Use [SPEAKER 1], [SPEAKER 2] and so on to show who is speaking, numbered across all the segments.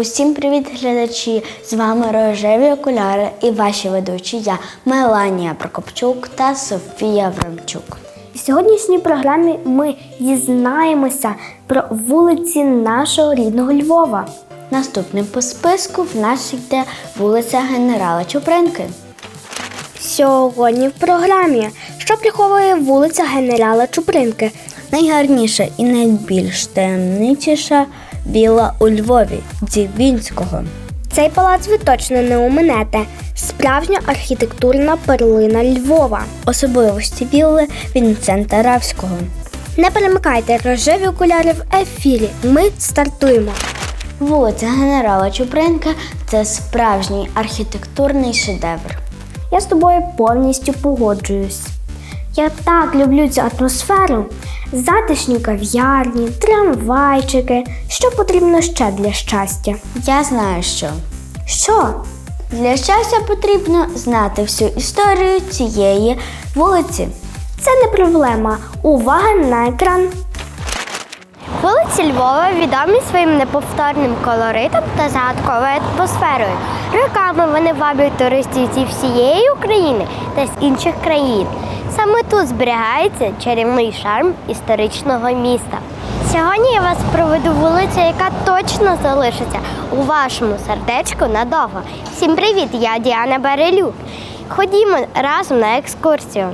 [SPEAKER 1] Усім привіт, глядачі! З вами рожеві окуляри і ваші ведучі я Меланія Прокопчук та Софія Врамчук.
[SPEAKER 2] В сьогоднішній програмі ми дізнаємося про вулиці нашого рідного Львова.
[SPEAKER 1] Наступним по списку в нас йде вулиця Генерала Чупринки.
[SPEAKER 2] Сьогодні в програмі, що приховує вулиця генерала Чупринки.
[SPEAKER 1] Найгарніша і найбільш таємничіша віла у Львові Дзівінського.
[SPEAKER 2] Цей палац ви точно не уминете. Справжня архітектурна перлина Львова.
[SPEAKER 1] Особливості вілли Вінцента Равського.
[SPEAKER 2] Не перемикайте рожеві окуляри в ефірі. Ми стартуємо.
[SPEAKER 1] Вулиця Генерала Чупринка це справжній архітектурний шедевр.
[SPEAKER 2] Я з тобою повністю погоджуюсь. Я так люблю цю атмосферу. Затишні кав'ярні, трамвайчики. Що потрібно ще для щастя?
[SPEAKER 1] Я знаю, що
[SPEAKER 2] Що?
[SPEAKER 1] для щастя потрібно знати всю історію цієї вулиці.
[SPEAKER 2] Це не проблема. Увага на екран. Вулиці Львова відомі своїм неповторним колоритом та загадковою атмосферою. Роками вони ваблюють туристів зі всієї України та з інших країн. Саме тут зберігається чарівний шарм історичного міста. Сьогодні я вас проведу вулицю, яка точно залишиться у вашому сердечку надовго. Всім привіт! Я Діана Берелюк. Ходімо разом на екскурсію.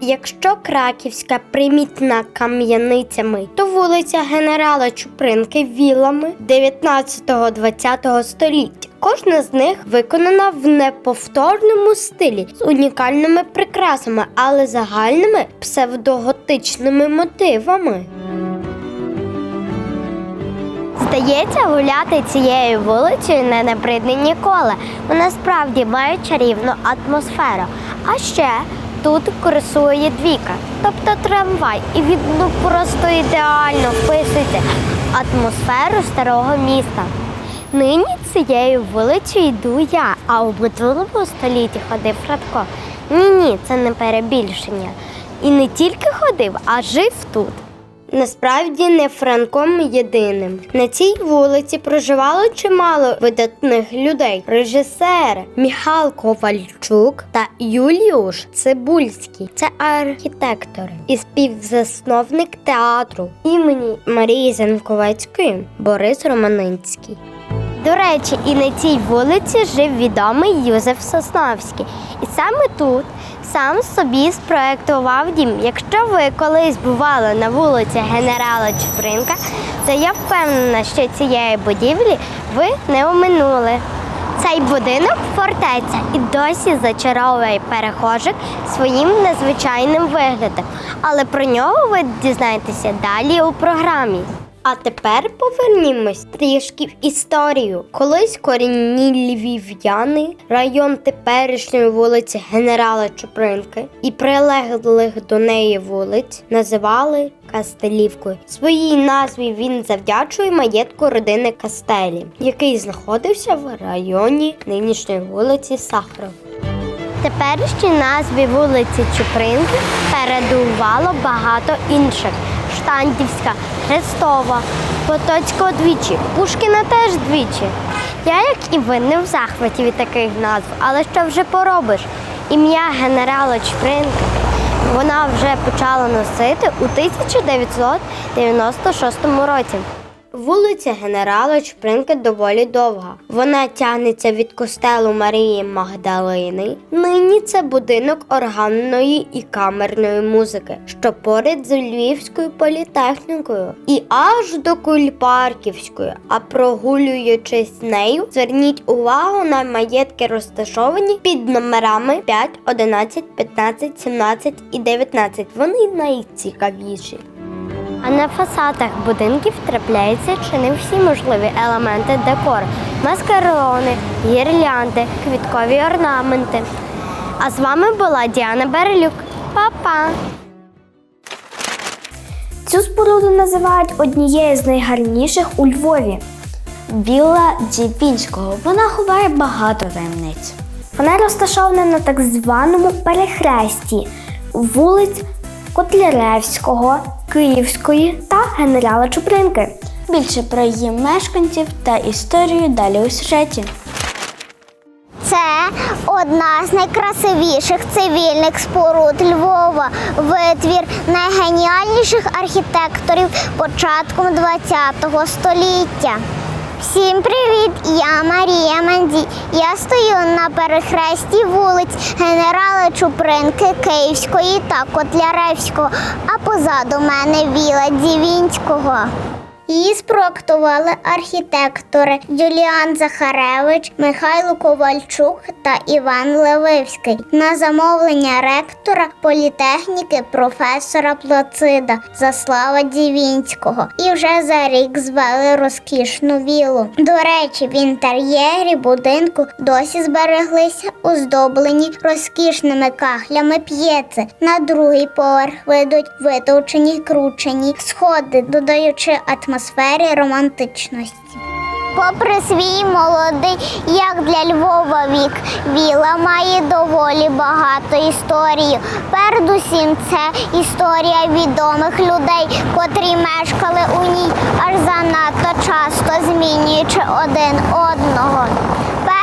[SPEAKER 2] Якщо краківська примітна кам'яницями, то вулиця генерала Чупринки вілами 19-20 століття. Кожна з них виконана в неповторному стилі з унікальними прикрасами, але загальними псевдоготичними мотивами. Здається, гуляти цією вулицею не набридне ніколи. Вона справді має чарівну атмосферу. А ще тут курсує двіка, тобто трамвай, і він ну, просто ідеально вписується атмосферу старого міста. Нині цією вулицею йду я, а у минулому столітті ходив Франко. Ні, ні, це не перебільшення. І не тільки ходив, а жив тут. Насправді не Франком єдиним. На цій вулиці проживало чимало видатних людей: режисери Міхал Ковальчук та Юліуш Цибульський. Це архітектори і співзасновник театру імені Марії Зенковецької Борис Романинський. До речі, і на цій вулиці жив відомий Юзеф Сосновський. І саме тут сам собі спроектував дім. Якщо ви колись бували на вулиці генерала Чупринка, то я впевнена, що цієї будівлі ви не оминули. Цей будинок фортеця і досі зачаровує перехожих своїм незвичайним виглядом. Але про нього ви дізнаєтеся далі у програмі. А тепер повернімось трішки в історію. Колись корінні львів'яни, район теперішньої вулиці Генерала Чупринки і прилеглих до неї вулиць називали Кастелівкою. Своїй назві він завдячує маєтку родини Кастелі, який знаходився в районі нинішньої вулиці Сахаров. Теперішній назві вулиці Чупринки передувало багато інших: Штандівська, Хрестова, Потоцька двічі, Пушкіна теж двічі. Я, як і ви, не в захваті від таких назв, але що вже поробиш? Ім'я генерала Чпринка вона вже почала носити у 1996 році. Вулиця генерала Чупринки доволі довга. Вона тягнеться від костелу Марії Магдалини. Нині це будинок органної і камерної музики, що поряд з Львівською політехнікою, і аж до Кульпарківської. А прогулюючись нею, зверніть увагу на маєтки, розташовані під номерами 5, 11, 15, 17 і 19. Вони найцікавіші. А на фасадах будинків трапляються чи не всі можливі елементи декору: маскарони, гірлянди, квіткові орнаменти. А з вами була Діана Берелюк. Па-па! Цю споруду називають однією з найгарніших у Львові.
[SPEAKER 1] Вілла Дзівінського. Вона ховає багато таємниць.
[SPEAKER 2] Вона розташована на так званому перехресті вулиць Котляревського, Київської та генерала Чупринки.
[SPEAKER 1] Більше про її мешканців та історію далі у сюжеті.
[SPEAKER 3] Це одна з найкрасивіших цивільних споруд Львова, витвір найгеніальніших архітекторів початком ХХ століття. Всім привіт! Я Марія. Я стою на перехресті вулиць генерала Чупринки Київської та Котляревського, а позаду мене віла Дівінського. Її спроектували архітектори Юліан Захаревич, Михайло Ковальчук та Іван Левивський на замовлення ректора політехніки професора Плацида Заслава Дівінського. І вже за рік звели розкішну вілу. До речі, в інтер'єрі будинку досі збереглися оздоблені розкішними кахлями п'єци. На другий поверх ведуть витовчені кручені сходи, додаючи атмосфері романтичності. Попри свій молодий, як для Львова вік, віла має доволі багато історії. Передусім, це історія відомих людей, котрі мешкали у ній аж занадто часто змінюючи один одного.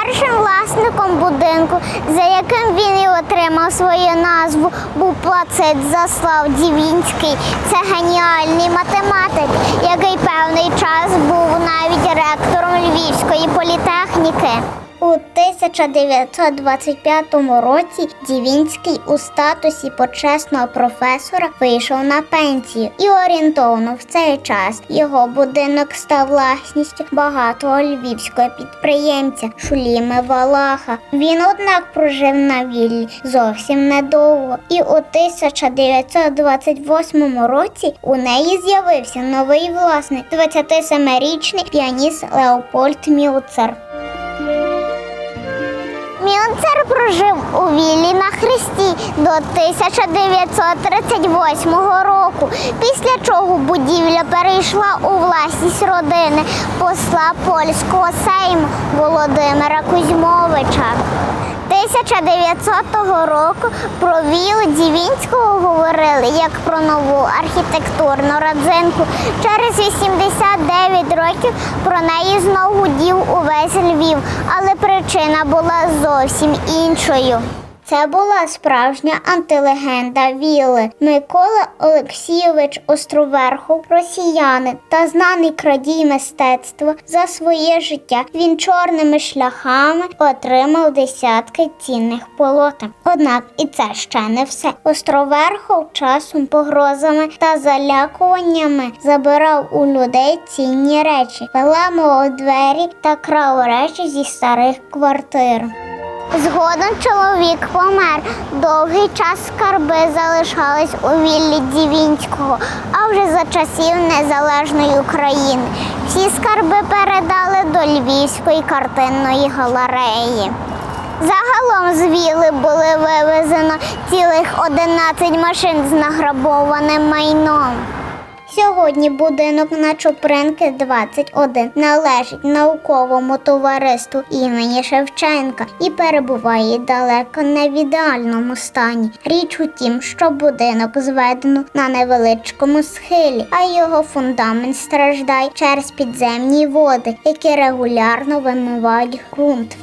[SPEAKER 3] Першим власником будинку, за яким він і отримав свою назву, був Плацид Заслав Дівінський. Це геніальний математик, який певний час був навіть ректором Львівської політехніки. У 1925 році Дівінський у статусі почесного професора вийшов на пенсію і орієнтовно в цей час його будинок став власністю багатого львівського підприємця Шуліми Валаха. Він, однак, прожив на віллі зовсім недовго, і у 1928 році у неї з'явився новий власник 27-річний піаніст Леопольд Мюцер. Мюнцер прожив у віллі на Христі до 1938 року, після чого будівля перейшла у власність родини посла польського сейму Володимира Кузьмовича. 1900 року про вілу Дівінського говорили як про нову архітектурну родзинку. Через 89 років про неї знову гудів увесь Львів, але причина була зовсім іншою. Це була справжня антилегенда віли. Микола Олексійович Островерхов, росіянин та знаний крадій мистецтва за своє життя. Він чорними шляхами отримав десятки цінних полотен. Однак і це ще не все. Островерхов часом погрозами та залякуваннями забирав у людей цінні речі, виламував двері та крав речі зі старих квартир. Згодом чоловік помер. Довгий час скарби залишались у віллі Дівінського, а вже за часів незалежної України. Всі скарби передали до Львівської картинної галереї. Загалом з віли були вивезено цілих 11 машин з награбованим майном. Сьогодні будинок на Чупринки 21 належить науковому товариству імені Шевченка і перебуває далеко не в ідеальному стані. Річ у тім, що будинок зведено на невеличкому схилі, а його фундамент страждає через підземні води, які регулярно вимивають ґрунт.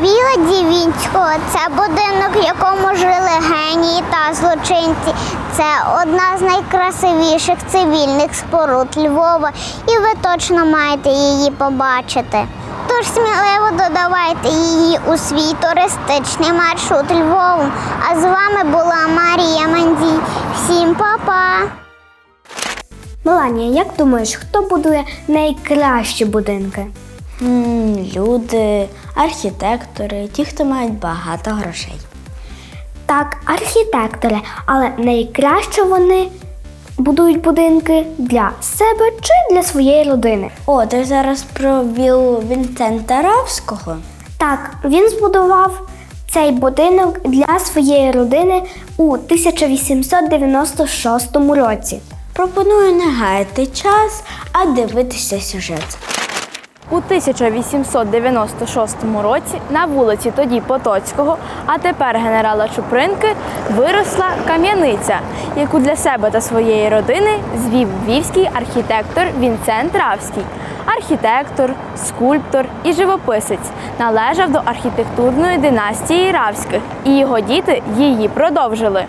[SPEAKER 3] Віла Дівінського це будинок, в якому жили генії та злочинці. Це одна з найкрасивіших цивільних споруд Львова, і ви точно маєте її побачити. Тож сміливо додавайте її у свій туристичний маршрут Львовом. А з вами була Марія Мандій. Всім па-па!
[SPEAKER 4] Меланія, як думаєш, хто будує найкращі будинки?
[SPEAKER 1] Люди, архітектори, ті, хто мають багато грошей.
[SPEAKER 4] Так, архітектори, але найкраще вони будують будинки для себе чи для своєї родини.
[SPEAKER 1] О, ти зараз про віллу Вінцента Равського?
[SPEAKER 4] Так, він збудував цей будинок для своєї родини у 1896 році.
[SPEAKER 1] Пропоную не гаяти час, а дивитися сюжет.
[SPEAKER 5] У 1896 році на вулиці тоді Потоцького, а тепер генерала Чупринки, виросла кам'яниця, яку для себе та своєї родини звів львівський архітектор Вінцент Равський. Архітектор, скульптор і живописець належав до архітектурної династії Равських, і його діти її продовжили.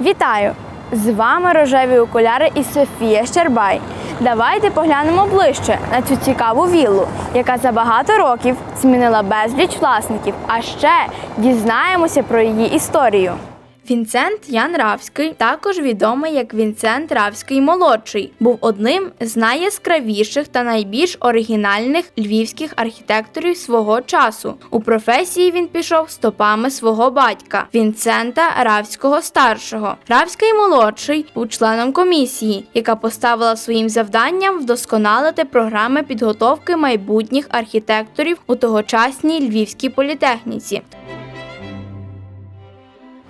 [SPEAKER 5] Вітаю! З вами рожеві окуляри і Софія Щербай. Давайте поглянемо ближче на цю цікаву віллу, яка за багато років змінила безліч власників. А ще дізнаємося про її історію. Вінцент Ян Равський, також відомий як Вінцент Равський молодший, був одним з найяскравіших та найбільш оригінальних львівських архітекторів свого часу. У професії він пішов стопами свого батька Вінцента Равського старшого. Равський молодший був членом комісії, яка поставила своїм завданням вдосконалити програми підготовки майбутніх архітекторів у тогочасній львівській політехніці.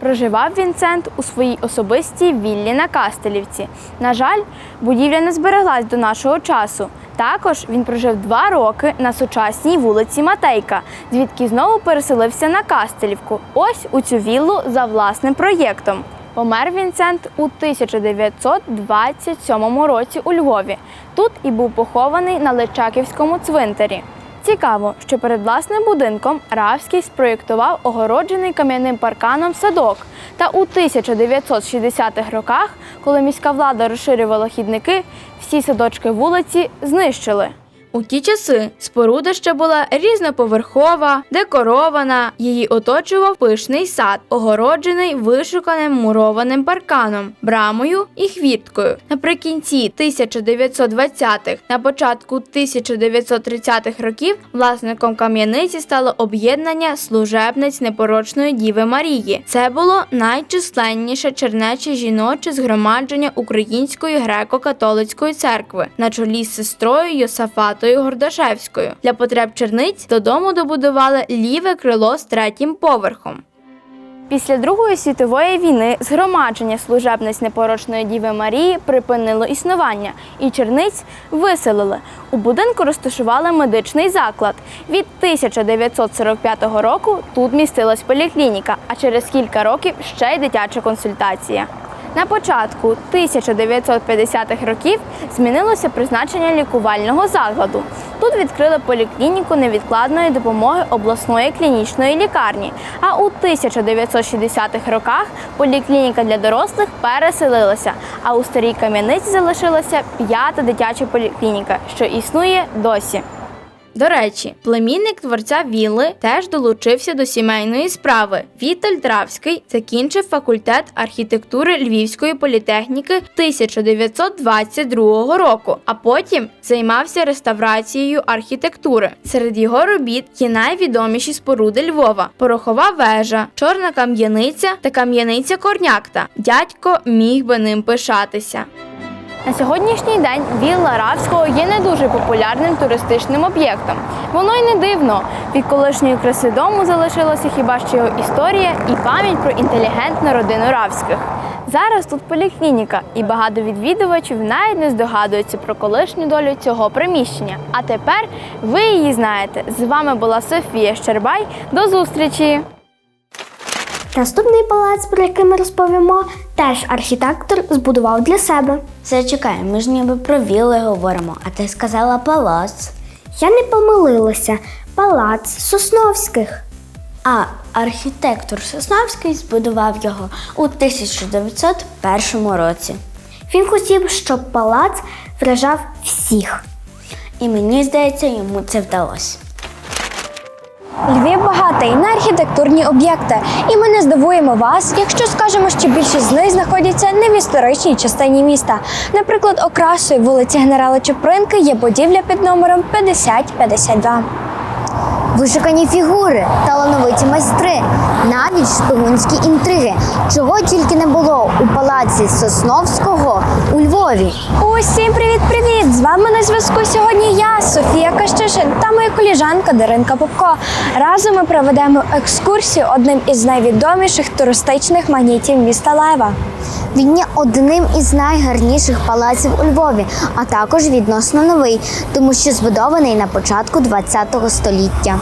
[SPEAKER 5] Проживав Вінцент у своїй особистій віллі на Кастелівці. На жаль, будівля не збереглась до нашого часу. Також він прожив два роки на сучасній вулиці Матейка, звідки знову переселився на Кастелівку. Ось у цю віллу за власним проєктом. Помер Вінцент у 1927 році у Львові. Тут і був похований на Личаківському цвинтарі. Цікаво, що перед власним будинком Равський спроєктував огороджений кам'яним парканом садок. Та у 1960-х роках, коли міська влада розширювала хідники, всі садочки вулиці знищили. У ті часи споруда ще була різноповерхова, декорована. Її оточував пишний сад, огороджений вишуканим мурованим парканом, брамою і хвірткою. Наприкінці 1920-х, на початку 1930-х років власником кам'яниці стало об'єднання служебниць непорочної Діви Марії. Це було найчисленніше чернече жіноче згромадження Української греко-католицької церкви на чолі з сестрою Йосафатою Гордашевською. Для потреб черниць додому добудували ліве крило з третім поверхом. Після Другої світової війни згромадження служебниць непорочної Діви Марії припинило існування, і черниць виселили. У будинку розташували медичний заклад. Від 1945 року тут містилась поліклініка, а через кілька років ще й дитяча консультація. На початку 1950-х років змінилося призначення лікувального закладу. Тут відкрили поліклініку невідкладної допомоги обласної клінічної лікарні. А у 1960-х роках поліклініка для дорослих переселилася. А у старій кам'яниці залишилася п'ята дитяча поліклініка, що існує досі. До речі, племінник творця Вілли теж долучився до сімейної справи. Віталь Травський закінчив факультет архітектури Львівської політехніки 1922 року, а потім займався реставрацією архітектури. Серед його робіт є найвідоміші споруди Львова: порохова вежа, чорна кам'яниця та кам'яниця Корнякта. Дядько міг би ним пишатися. На сьогоднішній день вілла Равського є не дуже популярним туристичним об'єктом. Воно й не дивно. Від колишньої краси дому залишилася хіба що його історія і пам'ять про інтелігентну родину Равських. Зараз тут поліклініка, і багато відвідувачів навіть не здогадуються про колишню долю цього приміщення. А тепер ви її знаєте. З вами була Софія Щербай. До зустрічі!
[SPEAKER 4] Наступний палац, про який ми розповімо, теж архітектор збудував для себе.
[SPEAKER 1] Зачекай, ми ж ніби про вілли говоримо, а ти сказала палац.
[SPEAKER 4] Я не помилилася. Палац Сосновських.
[SPEAKER 1] А архітектор Сосновський збудував його у 1901 році.
[SPEAKER 4] Він хотів, щоб палац вражав всіх.
[SPEAKER 1] І мені здається, йому це вдалося.
[SPEAKER 6] Львів багатий на архітектурні об'єкти, і ми не здивуємо вас, якщо скажемо, що більшість з них знаходяться не в історичній частині міста. Наприклад, окрасою вулиці Генерала Чупринки є будівля під номером 5052.
[SPEAKER 3] Вишукані фігури, талановиті майстри,
[SPEAKER 4] навіть шпигунські інтриги, чого тільки не було у палаці Сосновського у Львові.
[SPEAKER 6] Усім привіт-привіт! З вами на зв'язку сьогодні я, Софія Кащишин та моя коліжанка Даринка Попко. Разом ми проведемо екскурсію одним із найвідоміших туристичних магнітів міста Лева.
[SPEAKER 4] Він є одним із найгарніших палаців у Львові, а також відносно новий, тому що збудований на початку ХХ століття.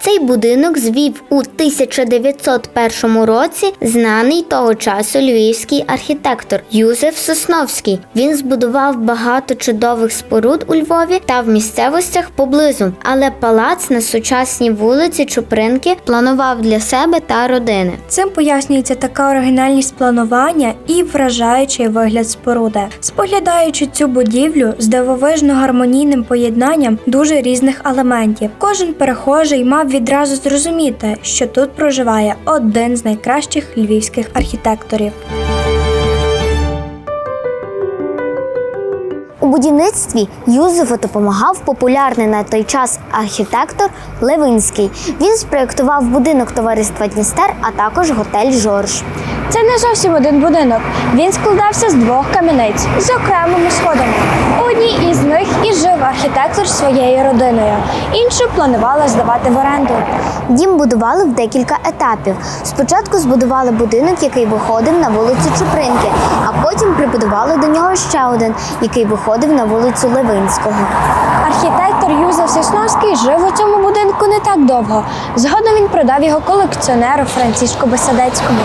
[SPEAKER 4] Цей будинок звів у 1901 році знаний того часу львівський архітектор Юзеф Сосновський. Він збудував багато чудових споруд у Львові та в місцевостях поблизу. Але палац на сучасній вулиці Чупринки планував для себе та родини.
[SPEAKER 6] Цим пояснюється така оригінальність планування і вражаючий вигляд споруди. Споглядаючи цю будівлю з дивовижно гармонійним поєднанням дуже різних елементів, кожен перехожий мав відразу зрозуміти, що тут проживає один з найкращих львівських архітекторів.
[SPEAKER 4] У будівництві Юзефу допомагав популярний на той час архітектор Левинський. Він спроєктував будинок товариства Дністер, а також готель Жорж.
[SPEAKER 6] Це не зовсім один будинок. Він складався з двох кам'яниць з окремими сходами. У одній із них і жив архітектор зі своєю родиною. Іншу планували здавати в оренду.
[SPEAKER 4] Дім будували в декілька етапів. Спочатку збудували будинок, який виходив на вулицю Чупринки, а потім прибудували до нього ще один, який виходив на вулицю Левинського.
[SPEAKER 6] Архітектор Юзеф Сосновський жив у цьому будинку не так довго. Згодом він продав його колекціонеру Франциску Бесадецькому.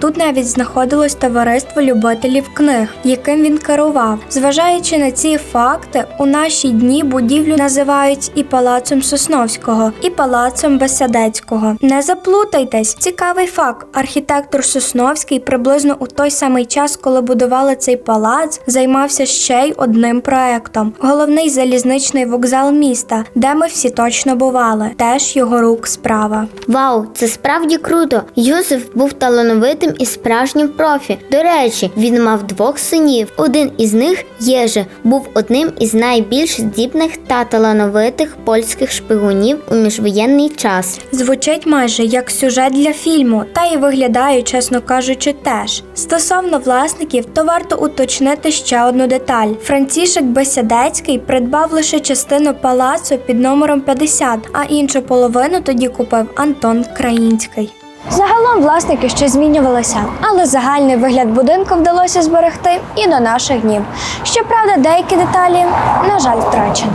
[SPEAKER 6] Тут навіть знаходилось товариство любителів книг, яким він керував. Зважаючи на ці факти, у наші дні будівлю називають і палацом Сосновського, і палацом Бесадецького. Не заплутайтесь, цікавий факт. Архітектор Сосновський приблизно у той самий час, коли будували цей палац, займався ще й одним проектом: головний залізничний вокзал міста, де ми всі точно бували. Теж його рук справа.
[SPEAKER 4] Вау, це справді круто! Юзеф був талановитим і справжнім профі. До речі, він мав двох синів. Один із них, Єже, був одним із найбільш здібних та талановитих польських шпигунів у міжвоєнний час.
[SPEAKER 6] Звучить майже як сюжет для фільму, та й виглядає, чесно кажучи, теж. Стосовно власників, то варто уточнити ще одну деталь: Францішек Бесядецький придбав лише частину палацу під номером 50, а іншу половину тоді купив Антон Країнський. Загалом власники ще змінювалися, але загальний вигляд будинку вдалося зберегти і до наших днів. Щоправда, деякі деталі, на жаль, втрачені.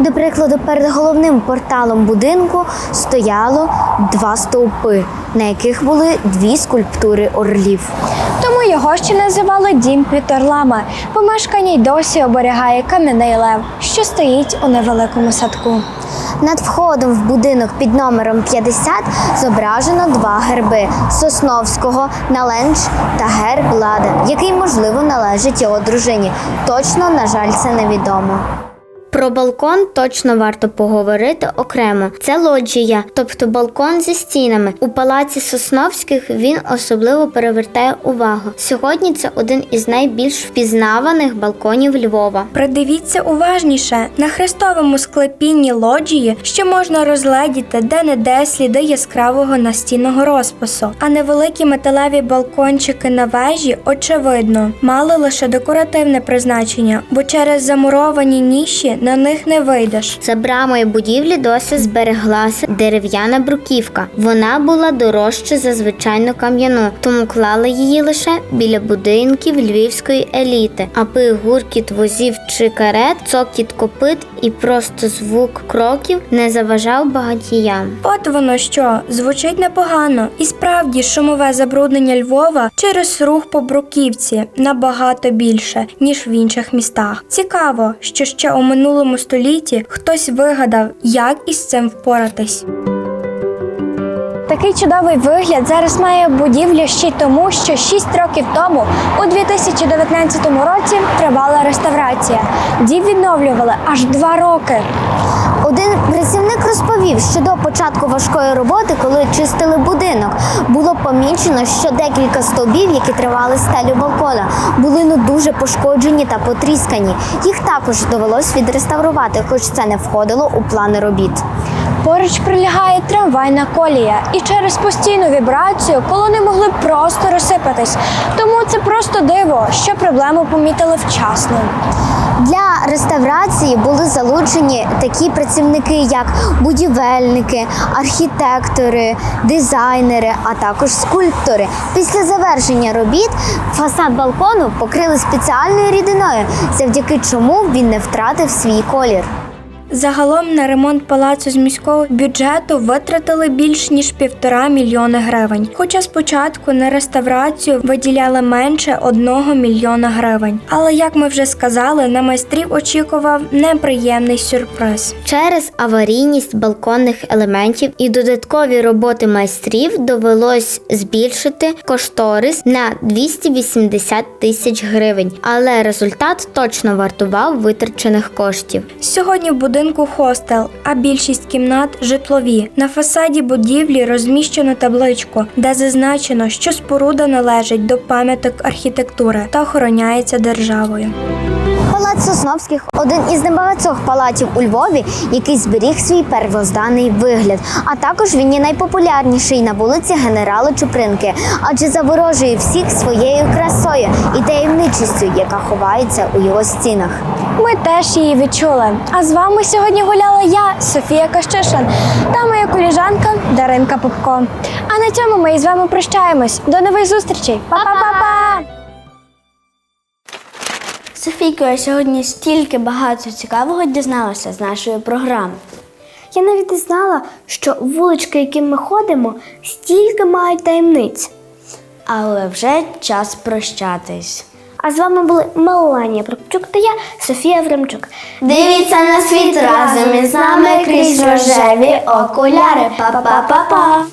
[SPEAKER 4] До прикладу, перед головним порталом будинку стояло два стовпи, на яких були дві скульптури орлів.
[SPEAKER 6] Тому його ще називали дім під орлами. Помешкання й досі оберігає кам'яний лев, що стоїть у невеликому садку.
[SPEAKER 4] Над входом в будинок під номером 50 зображено два герби Сосновського, Наленч та герб Лада, який, можливо, належить його дружині. Точно, на жаль, це невідомо. Про балкон точно варто поговорити окремо. Це лоджія, тобто балкон зі стінами. У палаці Сосновських він особливо перевертає увагу. Сьогодні це один із найбільш впізнаваних балконів Львова.
[SPEAKER 6] Придивіться уважніше на хрестовому склепінні лоджії, що можна розгледіти де-не-де сліди яскравого настінного розпису, а невеликі металеві балкончики на вежі, очевидно, мали лише декоративне призначення, бо через замуровані ніші на них не вийдеш.
[SPEAKER 4] За брамою будівлі досі збереглася дерев'яна бруківка. Вона була дорожча за звичайну кам'яну, тому клали її лише біля будинків львівської еліти, аби гуркіт возів чи карет, цокіт копит і просто звук кроків не заважав багатіям.
[SPEAKER 6] От воно що, звучить непогано. І справді шумове забруднення Львова через рух по бруківці набагато більше, ніж в інших містах. Цікаво, що ще у минулому столітті хтось вигадав, як із цим впоратись. Такий чудовий вигляд зараз має будівля ще й тому, що 6 років тому, у 2019 році, тривала реставрація. Дів відновлювали аж два роки.
[SPEAKER 4] Один працівник розповів, що до початку важкої роботи, коли чистили будинок, було помічено, що декілька стовбів, які тривали стелю балкона, були ну дуже пошкоджені та потріскані. Їх також довелось відреставрувати, хоч це не входило у плани робіт.
[SPEAKER 6] Поруч прилягає трамвайна колія, і через постійну вібрацію колони могли просто розсипатись. Тому це просто диво, що проблему помітили вчасно.
[SPEAKER 4] Для реставрації були залучені такі працівники, як будівельники, архітектори, дизайнери, а також скульптори. Після завершення робіт фасад балкону покрили спеціальною рідиною, завдяки чому він не втратив свій колір.
[SPEAKER 6] Загалом на ремонт палацу з міського бюджету витратили більш ніж півтора мільйони гривень. Хоча спочатку на реставрацію виділяли менше одного мільйона гривень. Але як ми вже сказали, на майстрів очікував неприємний сюрприз.
[SPEAKER 4] Через аварійність балконних елементів і додаткові роботи майстрів довелось збільшити кошторис на 280 тисяч гривень, але результат точно вартував витрачених коштів.
[SPEAKER 6] Сьогодні в будинку хостел, а більшість кімнат житлові. На фасаді будівлі розміщено табличку, де зазначено, що споруда належить до пам'яток архітектури та охороняється державою.
[SPEAKER 4] Палац Сосновських один із небагатьох палаців у Львові, який зберіг свій первозданий вигляд. А також він є найпопулярніший на вулиці генерала Чупринки, адже заворожує всіх своєю красою і таємничістю, яка ховається у його стінах.
[SPEAKER 6] Ми теж її відчули. А з вами сьогодні гуляла я, Софія Кащишин, та моя коліжанка Даринка Попко. А на цьому ми із вами прощаємось. До нових зустрічей. Па-па-па-па!
[SPEAKER 1] Софійко, я сьогодні стільки багато цікавого дізналася з нашої програми.
[SPEAKER 3] Я навіть не знала, що вулички, яким ми ходимо, стільки мають таємниць.
[SPEAKER 1] Але вже час прощатись.
[SPEAKER 3] А з вами були Меланія Прокопчук та я, Софія Времчук.
[SPEAKER 1] Дивіться на світ разом із нами крізь рожеві окуляри. Па-па-па-па!